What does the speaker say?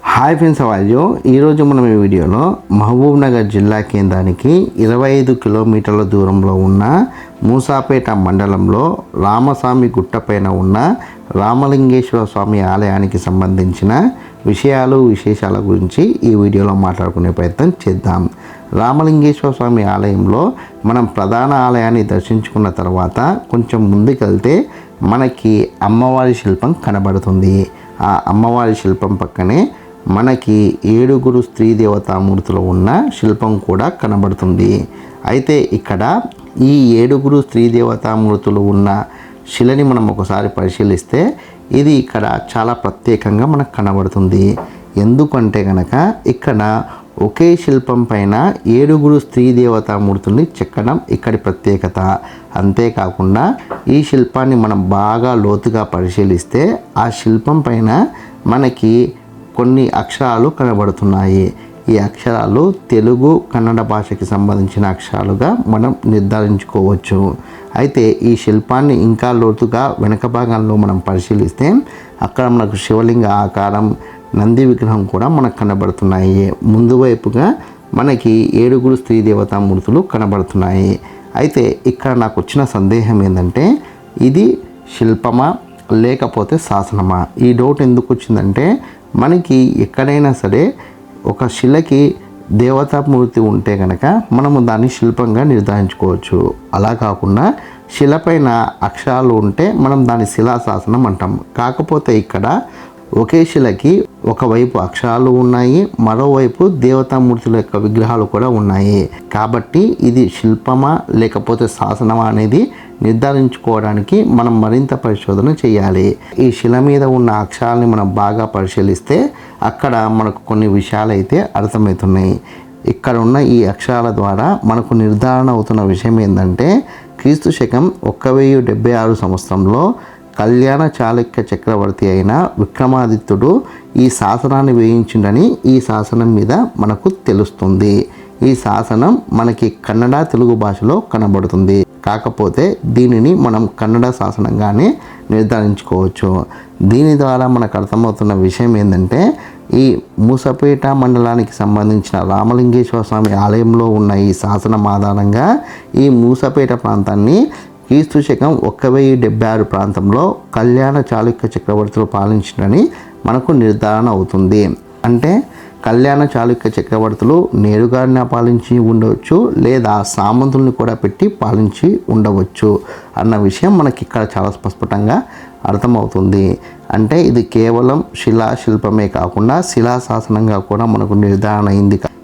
Hi friends అవాజు ఈరోజు మనం ఈ వీడియోలో మహబూబ్ నగర్ జిల్లా కేంద్రానికి ఇరవై ఐదు కిలోమీటర్ల దూరంలో ఉన్న మూసాపేట మండలంలో రామస్వామి గుట్టపైన ఉన్న రామలింగేశ్వర స్వామి ఆలయానికి సంబంధించిన విషయాలు విశేషాల గురించి ఈ వీడియోలో మాట్లాడుకునే ప్రయత్నం చేద్దాం. రామలింగేశ్వర స్వామి ఆలయంలో మనం ప్రధాన ఆలయాన్ని దర్శించుకున్న తర్వాత కొంచెం ముందుకెళ్తే మనకి అమ్మవారి శిల్పం కనబడుతుంది. ఆ అమ్మవారి శిల్పం పక్కనే మనకి ఏడుగురు స్త్రీ దేవతామూర్తులు ఉన్న శిల్పం కూడా కనబడుతుంది. అయితే ఇక్కడ ఈ ఏడుగురు స్త్రీ దేవతామూర్తులు ఉన్న శిలని మనం ఒకసారి పరిశీలిస్తే ఇది ఇక్కడ చాలా ప్రత్యేకంగా మనకు కనబడుతుంది. ఎందుకంటే కనుక ఇక్కడ ఒకే శిల్పం పైన ఏడుగురు స్త్రీ దేవతామూర్తుల్ని చెక్కడం ఇక్కడి ప్రత్యేకత. అంతేకాకుండా ఈ శిల్పాన్ని మనం బాగా లోతుగా పరిశీలిస్తే ఆ శిల్పం పైన మనకి కొన్ని అక్షరాలు కనబడుతున్నాయి. ఈ అక్షరాలు తెలుగు కన్నడ భాషకి సంబంధించిన అక్షరాలుగా మనం నిర్ధారించుకోవచ్చు. అయితే ఈ శిల్పాన్ని ఇంకా లోతుగా వెనక భాగంలో మనం పరిశీలిస్తే అక్కడ మనకు శివలింగ ఆకారం నంది విగ్రహం కూడా మనకు కనబడుతున్నాయి. ముందు వైపుగా మనకి ఏడుగురు స్త్రీ దేవతామూర్తులు కనబడుతున్నాయి. అయితే ఇక్కడ నాకు వచ్చిన సందేహం ఏంటంటే ఇది శిల్పమా లేకపోతే శాసనమా? ఈ డౌట్ ఎందుకు వచ్చిందంటే మనకి ఎక్కడైనా సరే ఒక శిలకి దేవతామూర్తి ఉంటే కనుక మనము దాన్ని శిల్పంగా నిర్ధారించుకోవచ్చు. అలా కాకుండా శిలపైన అక్షరాలు ఉంటే మనం దాన్ని శిలాశాసనం అంటాం. కాకపోతే ఇక్కడ ఒకే శిలకి ఒకవైపు అక్షరాలు ఉన్నాయి మరోవైపు దేవతామూర్తుల యొక్క విగ్రహాలు కూడా ఉన్నాయి. కాబట్టి ఇది శిల్పమా లేకపోతే శాసనమా అనేది నిర్ధారించుకోవడానికి మనం మరింత పరిశోధన చేయాలి. ఈ శిల మీద ఉన్న అక్షరాలని మనం బాగా పరిశీలిస్తే అక్కడ మనకు కొన్ని విషయాలు అయితే అర్థమవుతున్నాయి. ఇక్కడ ఉన్న ఈ అక్షరాల ద్వారా మనకు నిర్ధారణ అవుతున్న విషయం ఏంటంటే క్రీస్తు శకం ఒక్క వెయ్యి డెబ్బై ఆరు సంవత్సరంలో కళ్యాణ చాళుక్య చక్రవర్తి అయిన విక్రమాదిత్యుడు ఈ శాసనాన్ని వేయించిండని ఈ శాసనం మీద మనకు తెలుస్తుంది. ఈ శాసనం మనకి కన్నడ తెలుగు భాషలో కనబడుతుంది. కాకపోతే దీనిని మనం కన్నడ శాసనంగానే నిర్ధారించుకోవచ్చు. దీని ద్వారా మనకు అర్థమవుతున్న విషయం ఏంటంటే ఈ మూసపేట మండలానికి సంబంధించిన రామలింగేశ్వర స్వామి ఆలయంలో ఉన్న ఈ శాసనం ఆధారంగా ఈ మూసపేట ప్రాంతాన్ని క్రీస్తు శకం ఒక్క వెయ్యి డెబ్బై ఆరు ప్రాంతంలో కళ్యాణ చాళుక్య చక్రవర్తులు పాలించినని మనకు నిర్ధారణ అవుతుంది. అంటే కళ్యాణ చాళుక్య చక్రవర్తులు నేరుగా పాలించి ఉండవచ్చు లేదా సామంతుల్ని కూడా పెట్టి పాలించి ఉండవచ్చు అన్న విషయం మనకి ఇక్కడ చాలా స్పష్టంగా అర్థమవుతుంది. అంటే ఇది కేవలం శిలా శిల్పమే కాకుండా శిలా శాసనంగా కూడా మనకు నిర్ధారణ అయింది